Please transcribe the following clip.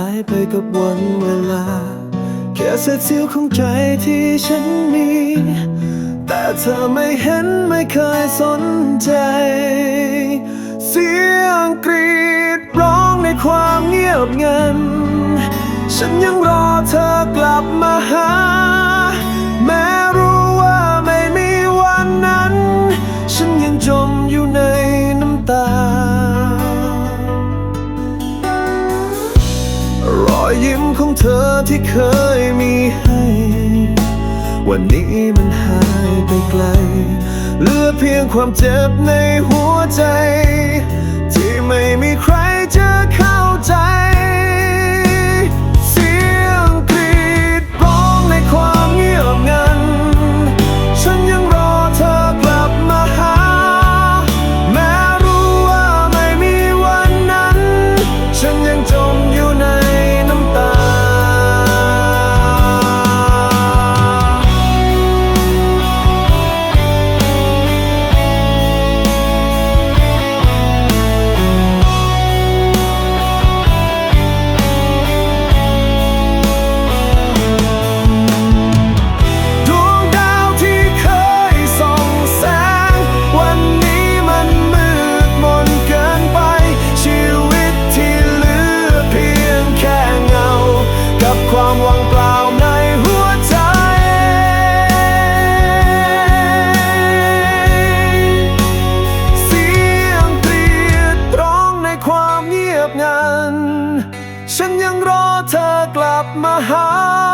ายไปกับวันเวลา แค่เศษเสี้ยวของใจที่ฉันมี แต่เธอไม่เห็นไม่เคยสนใจ เสียงกรีดร้องในความเงียบงัน ฉันยังรอเธอกลับมาหา ยิ้มของเธอที่เคยมีให้ วันนี้มันหายไปไกล เหลือเพียงความเจ็บในหัวใจ กลับมาหา